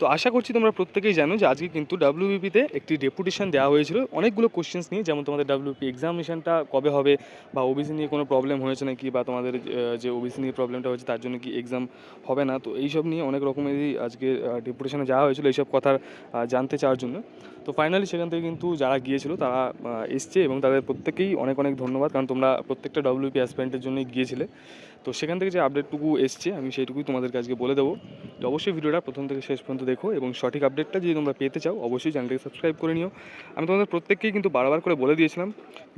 তো আশা করছি তোমরা প্রত্যেকেই জানো যে আজকে কিন্তু ডাব্লিউবিপিতে একটি ডেপুটেশন দেওয়া হয়েছিল। অনেকগুলো কোশ্চেন্স নিয়ে, যেমন তোমাদের ডাব্লিউপি এক্সামিনেশনটা কবে হবে বা ওবিসি নিয়ে কোনো প্রবলেম হয়েছে নাকি বা তোমাদের যে ওবিসি নিয়ে প্রবলেমটা হয়েছে তার জন্য কি এক্সাম হবে না। তো এইসব নিয়ে অনেক রকমেরই আজকে ডেপুটেশনে যাওয়া হয়েছিল এইসব কথার জানতে চাওয়ার জন্য। তো ফাইনালি সেখান থেকে কিন্তু যারা গিয়েছিল তারা এসছে এবং তাদের প্রত্যেকেই অনেক অনেক ধন্যবাদ। কারণ তোমরা প্রত্যেকটা ডব্লিউপি অ্যাসপেন্টের জন্যই গিয়েছিলে। তো সেখান থেকে যে আপডেটটুকু এসছে, আমি সেইটুকুই তোমাদেরকে আজকে বলে দেবো। তো অবশ্যই ভিডিওটা প্রথম থেকে শেষ পর্যন্ত দেখো এবং সঠিক আপডেটটা যদি তোমরা পেতে চাও, অবশ্যই চ্যানেলটাকে সাবস্ক্রাইব করে নিও। আমি তোমাদের প্রত্যেককেই কিন্তু বারবার করে বলে দিয়েছিলাম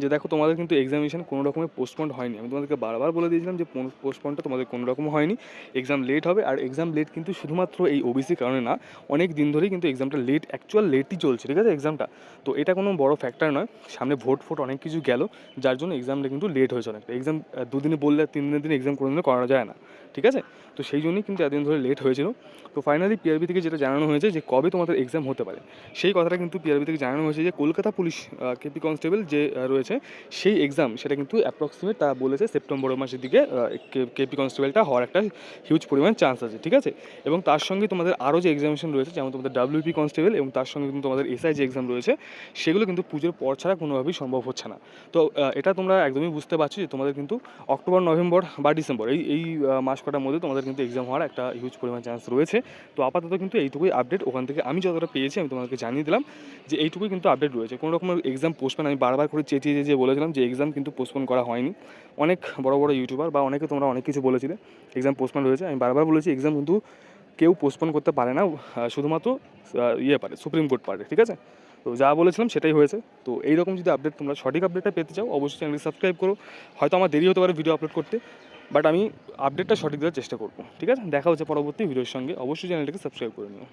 যে, দেখো, তোমাদের কিন্তু এক্সামিনেশন কোনো রকমের পোস্টপন্ড হয়নি। আমি তোমাদেরকে বারবার বলে দিয়েছিলাম যে পোস্টপন্ডটা তোমাদের কোনো রকম হয়নি। এক্সাম লেট হবে আর এক্সাম লেট কিন্তু শুধুমাত্র এই ওবিসির কারণে না, অনেক দিন ধরেই কিন্তু এক্সামটা লেট অ্যাকচুয়াল লেটই চলছে, ঠিক আছে এক্সামটা তো এটা কোনো বড় ফ্যাক্টর নয়। সামনে ভোট ফোট অনেক কিছু গেল, যার জন্য এক্সামটা কিন্তু লেট হয়েছে অনেকটা। এক্সাম দুদিনে বললে, তিন দিনের দিন এক্সাম কোনো দিনও করানো যায় না। ঠিক আছে? তো সেই জন্যই কিন্তু এতদিন ধরে লেট হয়েছিল। তো ফাইনালি পিআরবি থেকে যেটা জানানো হয়েছে যে কবে তোমাদের এক্সাম হতে পারে সেই কথাটা কিন্তু পিআরবি থেকে জানানো হয়েছে যে কলকাতা পুলিশ কেপি কনস্টেবল যে রয়েছে সেই এক্সাম সেটা কিন্তু অ্যাপ্রক্সিমেট তা বলেছে সেপ্টেম্বর মাসের দিকে কেপি কনস্টেবলটা হওয়ার একটা হিউজ পরিমাণ চান্স আছে ঠিক আছে? এবং তার সঙ্গে তোমাদের আরও যে এক্সামিনেশন রয়েছে যেমন তোমাদের ডাব্লিউপি কনস্টেবল এবং তার সঙ্গে কিন্তু তোমাদের এসআই যে এক্সাম রয়েছে সেগুলো কিন্তু পুজোর পর ছাড়া কোনোভাবেই সম্ভব হচ্ছে না। তো এটা তোমরা একদমই বুঝতে পারছ যে তোমাদের কিন্তু অক্টোবর নভেম্বর বা ডিসেম্বর এই এই আহ, মাস কটার মধ্যে তোমাদের কিন্তু এক্সাম হওয়ার একটা হিউজ পরিমাণ চান্স রয়েছে। তো আপাতত কিন্তু এইটুকুই আপডেট ওখান থেকে আমি যতটা পেয়েছি আমি তোমাদেরকে জানিয়ে দিলাম যে এইটুকুই কিন্তু আপডেট রয়েছে। কোনো রকমের এক্সাম পোস্টপোন আমি বারবার করে চেঁচিয়ে চেঁচিয়ে বলেছিলাম যে এক্সাম কিন্তু পোস্টপোন করা হয়নি। অনেক বড় বড় ইউটিউবার বা অনেকে তোমরা অনেক কিছু বলেছিলে এক্সাম পোস্টপোন রয়েছে। আমি বারবার বলেছি এক্সাম কিন্তু কেউ পোস্টপোন করতে পারে না শুধুমাত্র ইয়ে পারে সুপ্রিম কোর্ট পারে, ঠিক আছে? তো যা বলেছিলাম সেটাই হয়েছে। তো এইরকম যদি আপডেট তোমরা সঠিক আপডেটটা পেতে চাও, অবশ্যই চ্যানেলটি সাবস্ক্রাইব করো। হয়তো আমার দেরি হতে পারে ভিডিও আপলোড করতে। বাট আমি আপডেটটা সঠিক দেওয়ার চেষ্টা করব। ঠিক আছে? দেখা হচ্ছে পরবর্তী ভিডিওর সঙ্গে। অবশ্যই চ্যানেলটাকে সাবস্ক্রাইব করে নিও।